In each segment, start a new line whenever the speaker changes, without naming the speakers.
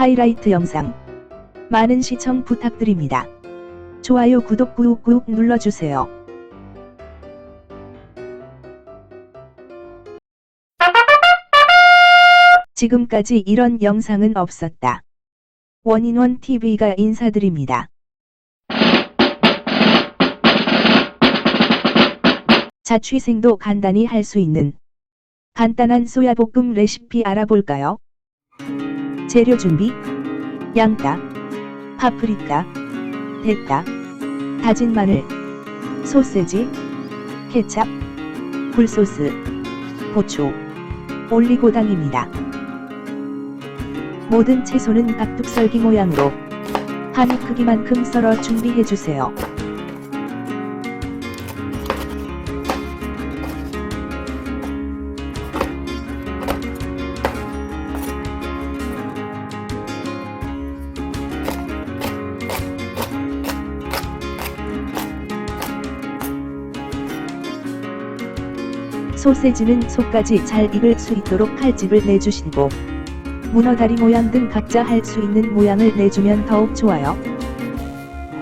하이라이트 영상. 많은 시청 부탁드립니다. 좋아요 구독 꾹꾹 눌러주세요. 지금까지 이런 영상은 없었다. 원인원 TV가 인사드립니다. 자취생도 간단히 할 수 있는 간단한 소야볶음 레시피 알아볼까요? 재료 준비 양파, 파프리카, 대파, 다진 마늘, 소세지, 케찹, 굴소스, 고추, 올리고당입니다. 모든 채소는 깍둑썰기 모양으로 한 크기만큼 썰어 준비해주세요. 소세지는 속까지 잘 익을 수 있도록 칼집을 내주시고 문어다리 모양 등 각자 할 수 있는 모양을 내주면 더욱 좋아요.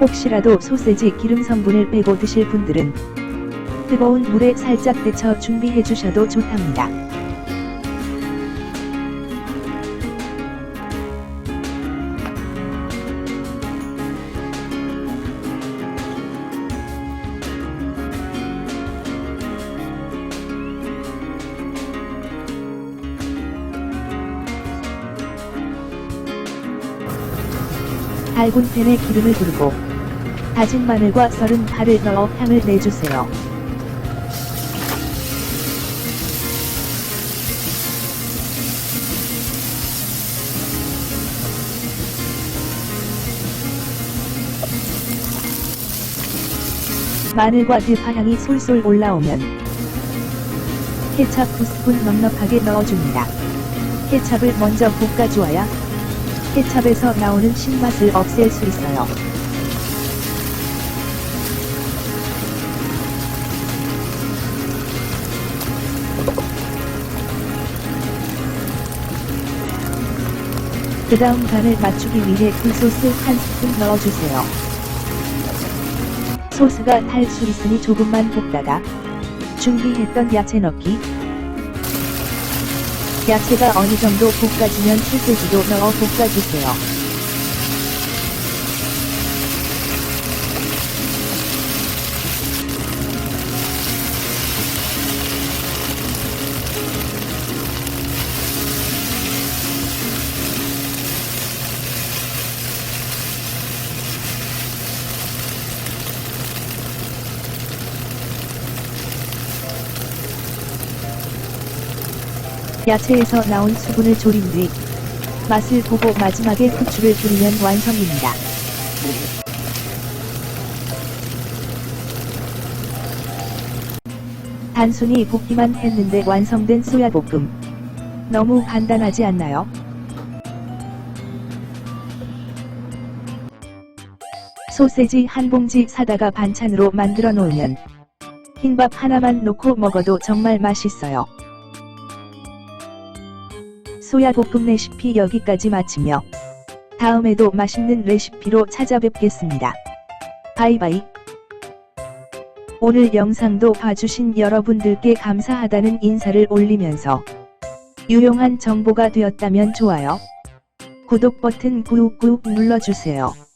혹시라도 소세지 기름 성분을 빼고 드실 분들은 뜨거운 물에 살짝 데쳐 준비해 주셔도 좋답니다. 달군 팬에 기름을 두르고 다진 마늘과 썰은 파를 넣어 향을 내주세요. 마늘과 대파 향이 솔솔 올라오면 케찹 2스푼 넉넉하게 넣어줍니다. 케찹을 먼저 볶아주어야 케찹에서 나오는 신맛을 없앨 수 있어요. 그 다음 간을 맞추기 위해 굴소스 한 스푼 넣어주세요. 소스가 탈 수 있으니 조금만 볶다가 준비했던 야채 넣기 야채가 어느 정도 볶아지면 소세지도 넣어 볶아주세요. 야채에서 나온 수분을 졸인 뒤 맛을 보고 마지막에 후추를 뿌리면 완성입니다. 단순히 볶기만 했는데 완성된 소야볶음. 너무 간단하지 않나요? 소세지 한 봉지 사다가 반찬으로 만들어 놓으면 흰밥 하나만 놓고 먹어도 정말 맛있어요. 소야 볶음 레시피 여기까지 마치며 다음에도 맛있는 레시피로 찾아뵙겠습니다. 바이바이. 오늘 영상도 봐주신 여러분들께 감사하다는 인사를 올리면서 유용한 정보가 되었다면 좋아요. 구독 버튼 꾹꾹 눌러주세요.